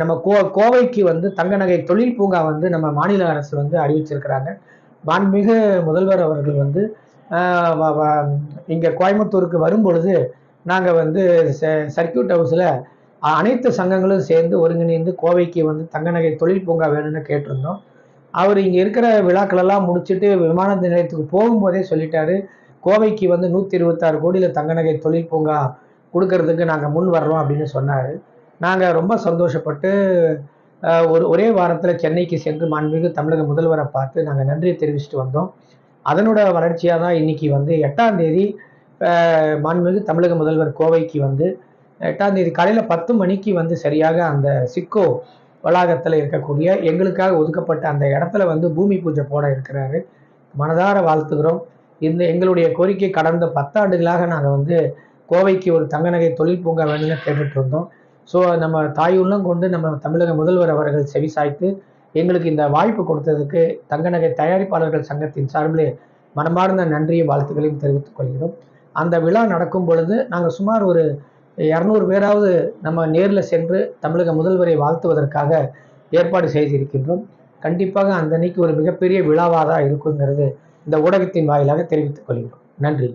நம்ம கோ கோவைக்கு வந்து தங்க நகை தொழில் பூங்கா வந்து நம்ம மாநில அரசு வந்து அறிவிச்சிருக்கிறாங்க. மாண்புமிகு முதல்வர் அவர்கள் வந்து இங்கே கோயம்புத்தூருக்கு வரும்பொழுது நாங்கள் வந்து சர்க்கியூட் ஹவுஸில் அனைத்து சங்கங்களும் சேர்ந்து ஒருங்கிணைந்து கோவைக்கு வந்து தங்க நகை தொழில் பூங்கா வேணும்னு கேட்டிருந்தோம். அவர் இங்கே இருக்கிற விழாக்களெல்லாம் முடிச்சுட்டு விமான நிலையத்துக்கு போகும்போதே சொல்லிட்டாரு கோவைக்கு வந்து நூற்றி இருபத்தாறு கோடியில் தங்க நகை தொழில் பூங்கா கொடுக்கறதுக்கு நாங்கள் முன் வர்றோம் அப்படின்னு சொன்னார். நாங்கள் ரொம்ப சந்தோஷப்பட்டு ஒரு ஒரே வாரத்தில் சென்னைக்கு சென்று மாண்புமிகு தமிழக முதல்வரை பார்த்து நாங்கள் நன்றியை தெரிவிச்சுட்டு வந்தோம். அதனோட வளர்ச்சியாக தான் இன்றைக்கி வந்து எட்டாம் தேதி மாண்புமிகு தமிழக முதல்வர் கோவைக்கு வந்து எட்டாம் தேதி காலையில் பத்து மணிக்கு வந்து சரியாக அந்த சிக்கோ வளாகத்தில் இருக்கக்கூடிய எங்களுக்காக ஒதுக்கப்பட்ட அந்த இடத்துல வந்து பூமி பூஜை போட இருக்கிறாரு. மனதார வாழ்த்துகிறோம். இந்த எங்களுடைய கோரிக்கை கடந்த பத்தாண்டுகளாக நாங்கள் வந்து கோவைக்கு ஒரு தங்க நகை தொழில் பூங்கா வேணும்னு கேட்டுட்டு இருந்தோம். ஸோ நம்ம தாயுள்ளம் கொண்டு நம்ம தமிழக முதல்வர் அவர்கள் செவிசாய்த்து எங்களுக்கு இந்த வாய்ப்பு கொடுத்ததுக்கு தங்க நகை தயாரிப்பாளர்கள் சங்கத்தின் சார்பில் மனமார்ந்த நன்றியும் வாழ்த்துக்களையும் தெரிவித்துக் கொள்கிறோம். அந்த விழா நடக்கும் பொழுது நாங்கள் சுமார் ஒரு இரநூறு பேராவது நம்ம நேரில் சென்று தமிழக முதல்வரை வாழ்த்துவதற்காக ஏற்பாடு செய்திருக்கின்றோம். கண்டிப்பாக அந்த அன்னைக்கு ஒரு மிகப்பெரிய விழாவாக தான் இருக்குங்கிறது இந்த ஊடகத்தின் வாயிலாக தெரிவித்துக் கொள்கிறோம். நன்றி.